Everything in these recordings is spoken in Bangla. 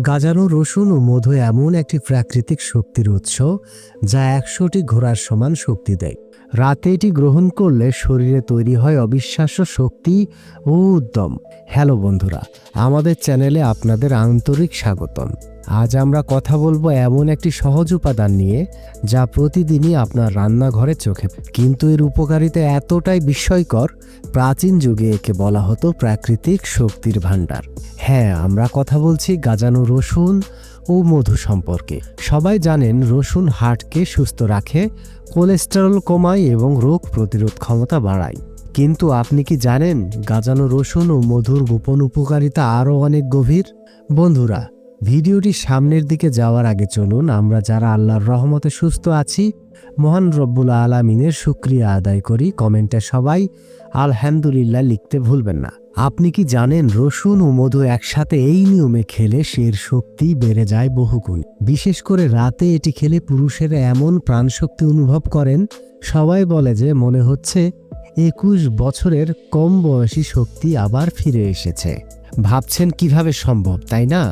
গাজানো রসুন ও মধু এমন একটি প্রাকৃতিক শক্তির উৎস যা একশোটি ঘোড়ার সমান শক্তি দেয়। রাতে এটি গ্রহণ করলে শরীরে তৈরি হয় অবিশ্বাস্য শক্তি ও উদ্যম। হ্যালো বন্ধুরা, আমাদের চ্যানেলে আপনাদের আন্তরিক স্বাগতম। আজ আমরা কথা বলব এমন একটি সহজ উপাদান নিয়ে যা প্রতিদিনই আপনার রান্নাঘরে চোখে কিন্তু এর উপকারিতা এতটাই বিস্ময়কর, প্রাচীন যুগে একে বলা হতো প্রাকৃতিক শক্তির ভাণ্ডার। হ্যাঁ আমরা কথা বলছি গাজানো রসুন ও মধু সম্পর্কে। সবাই জানেন রসুন হার্টকে সুস্থ রাখে, কোলেস্টেরল কমায় এবং রোগ প্রতিরোধ ক্ষমতা বাড়ায়। কিন্তু আপনি কি জানেন গাজানো রসুন ও মধুর গোপন উপকারিতা আরও অনেক গভীর? বন্ধুরা ভিডিওটি সামনের দিকে যাওয়ার আগে চলুন, আমরা যারা আল্লাহর রহমতে সুস্থ আছি, মহান রব্বুল আলমিনের শুক্রিয়া আদায় করি। কমেন্টে সবাই আলহামদুলিল্লাহ লিখতে ভুলবেন না। আপনি কি জানেন, রসুন ও মধু একসাথে এই নিয়মে খেলে সের শক্তি বেড়ে যায় বহুগুণ। বিশেষ করে রাতে এটি খেলে পুরুষেরা এমন প্রাণশক্তি অনুভব করেন, সবাই বলে যে মনে হচ্ছে একুশ বছরের কম বয়সী শক্তি আবার ফিরে এসেছে। ভাবছেন কীভাবে সম্ভব, তাই না?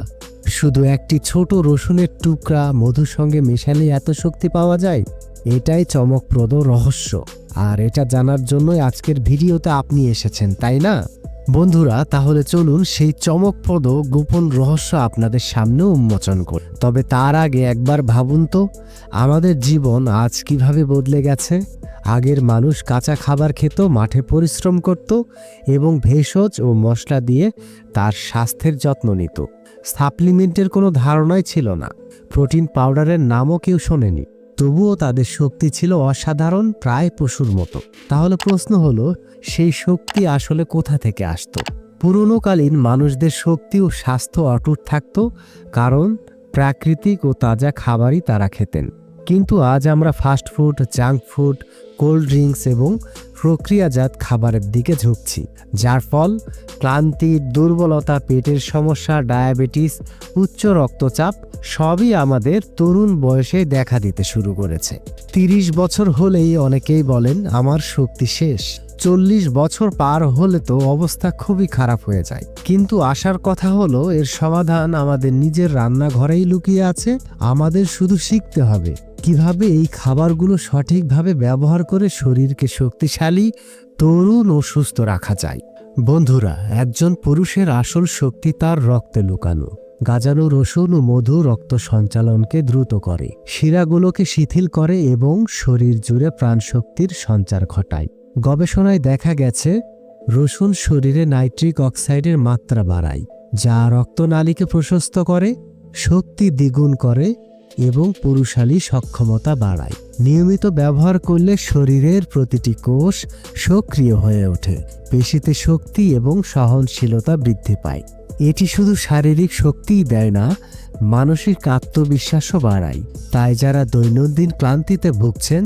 শুধু একটি ছোট রসুনের টুকরা মধুর সঙ্গে মেশালে এত শক্তি পাওয়া যায়? এটাই চমকপ্রদ রহস্য। আর এটা জানার জন্যই আজকের ভিডিওতে আপনি এসেছেন, তাই না? বন্ধুরা, তাহলে চলুন সেই চমকপ্রদ গোপন রহস্য আপনাদের সামনে উন্মোচন কর। তবে তার আগে একবার ভাবুন তো, আমাদের জীবন আজ কীভাবে বদলে গেছে? আগের মানুষ কাঁচা খাবার খেত, মাঠে পরিশ্রম করত এবং ভেষজ ও মশলা দিয়ে তার স্বাস্থ্যের যত্ন নিত। সাপ্লিমেন্টের কোনো ধারণাই ছিল না। প্রোটিন পাউডারের নামও কেউ শোনেনি। তবুও তাদের শক্তি ছিল অসাধারণ, প্রায় পশুর মতো। তাহলে প্রশ্ন হলো, সেই শক্তি আসলে কোথা থেকে আসত? পুরনোকালীন মানুষদের শক্তি ও স্বাস্থ্য অটুট থাকত, কারণ প্রাকৃতিক ও তাজা খাবারই তারা খেতেন। কিন্তু আজ আমরা fast food junk food cold drinks এবং প্রক্রিয়াজাত খাবারের দিকে ঝুঁকছি। যার ফল, ক্লান্তি, দুর্বলতা, পেটের সমস্যা, ডায়াবেটিস, উচ্চ রক্তচাপ সবই আমাদের তরুণ বয়সে দেখা দিতে শুরু করেছে। তিরিশ বছর হলেই অনেকেই বলেন, আমার শক্তি শেষ। চল্লিশ বছর পার হলে তো অবস্থা খুবই খারাপ হয়ে যায়। কিন্তু আসার কথা হলো, এর সমাধান আমাদের নিজের রান্নাঘরেই লুকিয়ে আছে, আমাদের শুধু শিখতে হবে। কীভাবে এই খাবারগুলো সঠিকভাবে ব্যবহার করে শরীরকে শক্তিশালী, তরুণ ও সুস্থ রাখা যায়। বন্ধুরা, একজন পুরুষের আসল শক্তি তার রক্তে লুকানো। গাজানো রসুন ও মধু রক্ত সঞ্চালনকে দ্রুত করে। শিরাগুলোকে শিথিল করে এবং শরীর জুড়ে প্রাণশক্তির সঞ্চার ঘটায়। গবেষণায় দেখা গেছে, রসুন শরীরে নাইট্রিক অক্সাইডের মাত্রা বাড়ায়, যা রক্তনালীকে প্রশস্ত করে, শক্তি দ্বিগুণ করে এবং পুরুষালী সক্ষমতা বাড়ায়। নিয়মিত ব্যবহার করলে শরীরের প্রতিটি কোষ সক্রিয় হয়ে ওঠে, পেশিতে শক্তি এবং সহনশীলতা বৃদ্ধি পায়। এটি শুধু শারীরিক শক্তিই দেয় না, মানসিক আত্মবিশ্বাসও বাড়ায়। তাই যারা দৈনন্দিন ক্লান্তিতে ভুগছেন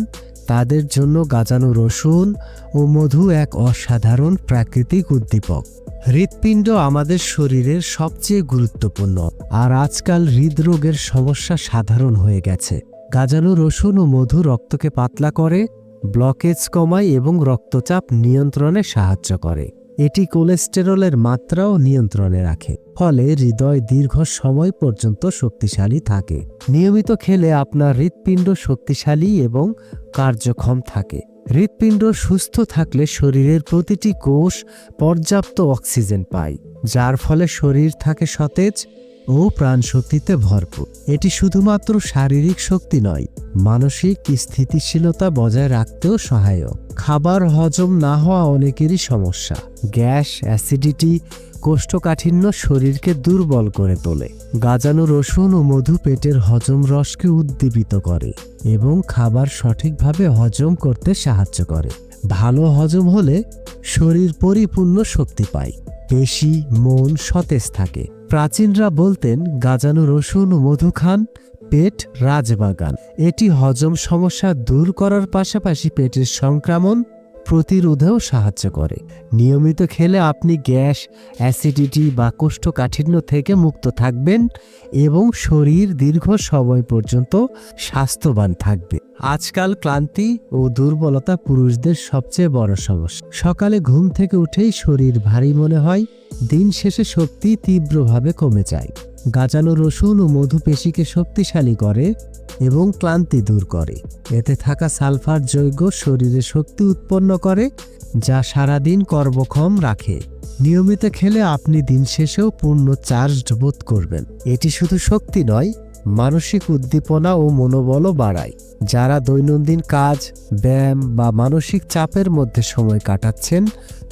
তাদের জন্য গাজানো রসুন ও মধু এক অসাধারণ প্রাকৃতিক উদ্দীপক। হৃৎপিণ্ড আমাদের শরীরের সবচেয়ে গুরুত্বপূর্ণ, আর আজকাল হৃদরোগের সমস্যা সাধারণ হয়ে গেছে। গাজানো রসুন ও মধু রক্তকে পাতলা করে, ব্লকেজ কমায় এবং রক্তচাপ নিয়ন্ত্রণে সাহায্য করে। এটি কোলেস্টেরলের মাত্রাও নিয়ন্ত্রণে রাখে, ফলে হৃদয় দীর্ঘ সময় পর্যন্ত শক্তিশালী থাকে। নিয়মিত খেলে আপনার হৃৎপিণ্ড শক্তিশালী এবং কার্যক্ষম থাকে। হৃৎপিণ্ড সুস্থ থাকলে শরীরের প্রতিটি কোষ পর্যাপ্ত অক্সিজেন পায়, যার ফলে শরীর থাকে সতেজ ও প্রাণশক্তিতে ভরপুর। এটি শুধুমাত্র শারীরিক শক্তি নয়, মানসিক স্থিতিশীলতা বজায় রাখতেও সহায়ক। খাবার হজম না হওয়া অনেকেরই সমস্যা। গ্যাস, অ্যাসিডিটি, কোষ্ঠকাঠিন্য শরীরকে দুর্বল করে তোলে। গাজানো রসুন ও মধু পেটের হজম রসকে উদ্দীপিত করে এবং খাবার সঠিকভাবে হজম করতে সাহায্য করে। ভালো হজম হলে শরীর পরিপূর্ণ শক্তি পায়। পেশি মন সতেজ থাকে। প্রাচীনরা বলতেন, গাজানো রসুন ও মধু খান, পেট রাজবাগান। এটি হজম সমস্যা দূর করার পাশাপাশি পেটের সংক্রমণ প্রতিরোধেও সাহায্য করে। নিয়মিত খেলে আপনি গ্যাস, অ্যাসিডিটি বা কোষ্ঠকাঠিন্য থেকে মুক্ত থাকবেন এবং শরীর দীর্ঘ সময় পর্যন্ত স্বাস্থ্যবান থাকবে। আজকাল ক্লান্তি ও দুর্বলতা পুরুষদের সবচেয়ে বড় সমস্যা। সকালে ঘুম থেকে উঠেই শরীর ভারী মনে হয়। দিন শেষে শক্তি তীব্রভাবে কমে যায়। গাঁজানো রসুন ও মধু পেশিকে শক্তিশালী করে এবং ক্লান্তি দূর করে। এতে থাকা সালফার যৌগ শরীরে শক্তি উৎপন্ন করে, যা সারাদিন কর্মক্ষম রাখে। নিয়মিত খেলে আপনি দিন শেষেও পূর্ণ চার্জড বোধ করবেন। এটি শুধু শক্তি নয় মানসিক উদ্দীপনা ও মনোবলও বাড়ায়, যারা দৈনন্দিন কাজ, ব্যায়াম বা মানসিক চাপের মধ্যে সময় কাটাচ্ছেন,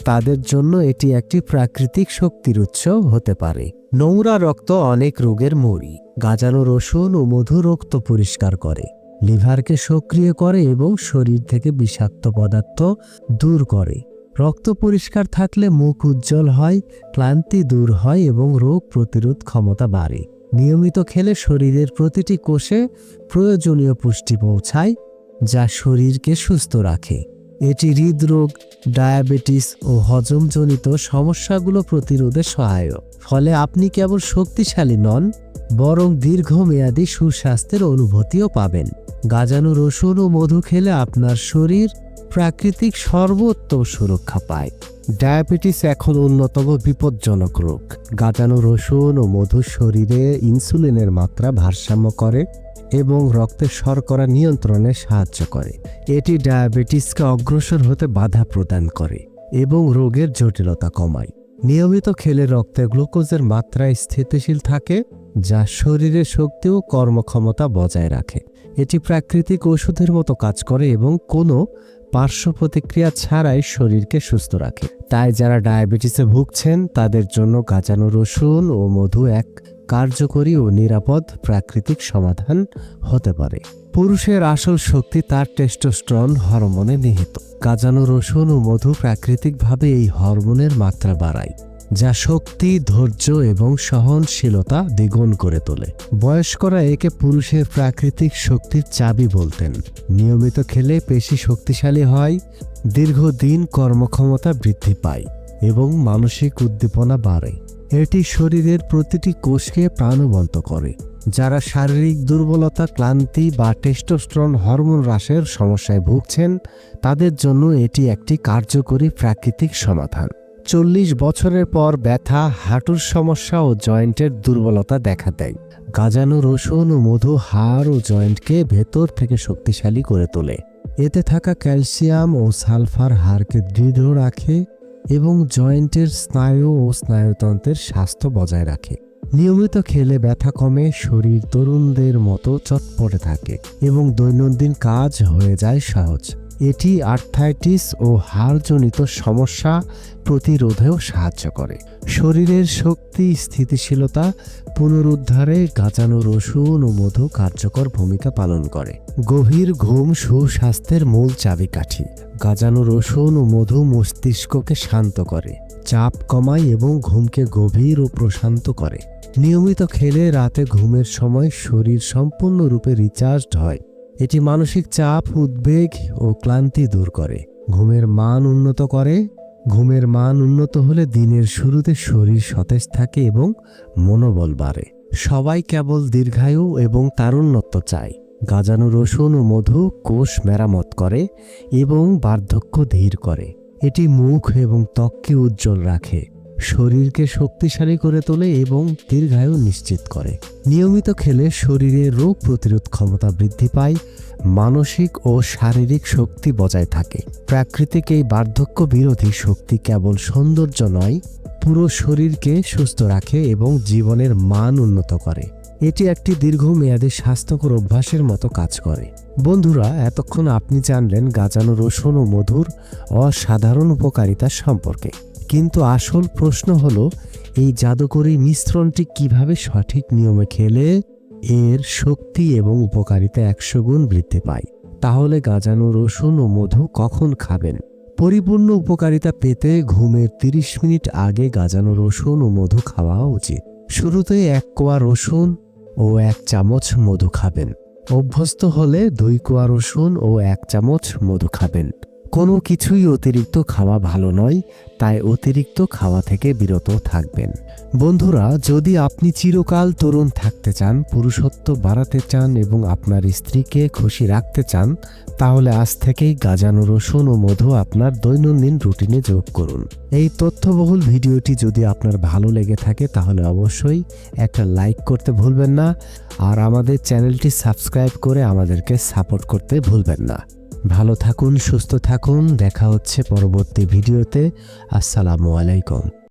তাদের জন্য এটি একটি প্রাকৃতিক শক্তির উৎস হতে পারে। নোংরা রক্ত অনেক রোগের মরি গাজানো রসুন ও মধু রক্ত পরিষ্কার করে, লিভারকে সক্রিয় করে এবং শরীর থেকে বিষাক্ত পদার্থ দূর করে। রক্ত পরিষ্কার থাকলে মুখ উজ্জ্বল হয়, ক্লান্তি দূর হয় এবং রোগ প্রতিরোধ ক্ষমতা বাড়ে। নিয়মিত খেলে শরীরের প্রতিটি কোষে প্রয়োজনীয় পুষ্টি পৌঁছায়, যা শরীরকে সুস্থ রাখে। এটি হৃদরোগ, ডায়াবেটিস ও হজমজনিত সমস্যাগুলো প্রতিরোধে সহায়ক। ফলে আপনি কেবল শক্তিশালী নন, বরং দীর্ঘমেয়াদী সুস্বাস্থ্যের অনুভূতিও পাবেন। গাজানো রসুন ও মধু খেলে আপনার শরীর প্রাকৃতিক সর্বোত্তম সুরক্ষা পায়। ডায়াবেটিস এখন অন্যতম বিপজ্জনক রোগ। গাজানো রসুন ও মধু শরীরে ইনসুলিনের মাত্রা ভারসাম্য করে এবং রক্তের শর্করা নিয়ন্ত্রণে সাহায্য করে। এটি ডায়াবেটিসকে অগ্রসর হতে বাধা প্রদান করে এবং রোগের জটিলতা কমায়। নিয়মিত খেলে রক্তে গ্লুকোজের মাত্রা স্থিতিশীল থাকে, যা শরীরের শক্তি ও কর্মক্ষমতা বজায় রাখে। এটি প্রাকৃতিক ওষুধের মতো কাজ করে এবং কোনো পার্শ্ব প্রতিক্রিয়া ছাড়াই শরীরকে সুস্থ রাখে। তাই যারা ডায়াবেটিসে ভুগছেন, তাদের জন্য কাঁচানো রসুন ও মধু এক কার্যকরী ও নিরাপদ প্রাকৃতিক সমাধান হতে পারে। পুরুষের আসল শক্তি তার টেস্টোস্ট্রন হরমোনে নিহিত। কাজানো রসুন ও মধু প্রাকৃতিকভাবে এই হরমোনের মাত্রা বাড়ায়। যা শক্তি, ধৈর্য এবং সহনশীলতা দ্বিগুণ করে তোলে। বয়স্করা একে পুরুষের প্রাকৃতিক শক্তির চাবি বলতেন। নিয়মিত খেলে পেশি শক্তিশালী হয়, দীর্ঘদিন কর্মক্ষমতা বৃদ্ধি পায় এবং মানসিক উদ্দীপনা বাড়ে। এটি শরীরের প্রতিটি কোষকে প্রাণবন্ত করে, যারা শারীরিক দুর্বলতা, ক্লান্তি বা টেস্টোস্টেরন হরমোন হ্রাসের সমস্যায় ভুগছেন, তাদের জন্য এটি একটি কার্যকরী প্রাকৃতিক সমাধান। চল্লিশ বছরের পর ব্যথা, হাঁটুর সমস্যা ও জয়েন্টের দুর্বলতা দেখা দেয়। গাজানো রসুন ও মধু হাড় ও জয়েন্টকে ভেতর থেকে শক্তিশালী করে তোলে। এতে থাকা ক্যালসিয়াম ও সালফার হাড়কে দৃঢ় রাখে এবং জয়েন্টের স্নায়ু ও স্নায়ুতন্ত্রের স্বাস্থ্য বজায় রাখে। নিয়মিত খেলে ব্যথা কমে, শরীর তরুণদের মতো চটপটে থাকে এবং দৈনন্দিন কাজ হয়ে যায় সহজ। এটি আর্থাইটিস ও হাড়জনিত সমস্যা প্রতিরোধেও সাহায্য করে। শরীরের শক্তি, স্থিতিশীলতা, পুনরুদ্ধারে গাঁচানো রসুন ও মধু কার্যকর ভূমিকা পালন করে। গভীর ঘুম, সুস্বাস্থ্যের মূল চাবিকাঠি। গাঁজানো রসুন ও মধু মস্তিষ্ককে শান্ত করে, চাপ কমায় এবং ঘুমকে গভীর ও প্রশান্ত করে। নিয়মিত খেলে রাতে ঘুমের সময় শরীর সম্পূর্ণরূপে রিচার্জড হয়। এটি মানসিক চাপ, উদ্বেগ ও ক্লান্তি দূর করে। ঘুমের মান উন্নত করে। ঘুমের মান উন্নত হলে দিনের শুরুতে শরীর সতেজ থাকে এবং মনোবল বাড়ে। সবাই কেবল দীর্ঘায়ু এবং তারুণ্যত্ব চায়। গাজানো রসুন ও মধু কোষ মেরামত করে এবং বার্ধক্য ধীর করে। এটি মুখ এবং ত্বককে উজ্জ্বল রাখে। শরীরকে শক্তিশালী করে তোলে এবং দীর্ঘায়ু নিশ্চিত করে। নিয়মিত খেলে শরীরে রোগ প্রতিরোধ ক্ষমতা বৃদ্ধি পায়, মানসিক ও শারীরিক শক্তি বজায় থাকে। প্রাকৃতিক এই বার্ধক্য বিরোধী শক্তি কেবল সৌন্দর্য নয়, পুরো শরীরকে সুস্থ রাখে এবং জীবনের মান উন্নত করে। এটি একটি দীর্ঘমেয়াদী স্বাস্থ্যকর অভ্যাসের মতো কাজ করে। বন্ধুরা, এতক্ষণ আপনি জানলেন গাজানো রসুন ও মধুর অসাধারণ উপকারিতা সম্পর্কে। কিন্তু আসল প্রশ্ন হলো, এই জাদুকরী মিশ্রণটি কীভাবে সঠিক নিয়মে খেলে এর শক্তি এবং উপকারিতা একশো গুণ বৃদ্ধি পায়? তাহলে গাজানো রসুন ও মধু কখন খাবেন? পরিপূর্ণ উপকারিতা পেতে ঘুমের 30 মিনিট আগে গাজানো রসুন ও মধু খাওয়া উচিত। শুরুতে এক কোয়া রসুন ও এক চামচ মধু খাবেন। অভ্যস্ত হলে দুই কোয়া রসুন ও এক চামচ মধু খাবেন। কোনো কিছুই অতিরিক্ত খাওয়া ভালো নয়, তাই অতিরিক্ত খাওয়া থেকে বিরত থাকবেন। বন্ধুরা, যদি আপনি চিরকাল তরুণ থাকতে চান, পুরুষত্ব বাড়াতে চান এবং আপনার স্ত্রীকে খুশি রাখতে চান, তাহলে আজ থেকেই গাজানো রসুন ও মধু আপনার দৈনন্দিন রুটিনে যোগ করুন। এই তথ্যবহুল ভিডিওটি যদি আপনার ভালো লেগে থাকে, তাহলে অবশ্যই একটা লাইক করতে ভুলবেন না, আর আমাদের চ্যানেলটি সাবস্ক্রাইব করে আমাদেরকে সাপোর্ট করতে ভুলবেন না। ভালো থাকুন সুস্থ থাকুন। দেখা হচ্ছে পরবর্তী ভিডিওতে। আসসালামু আলাইকুম।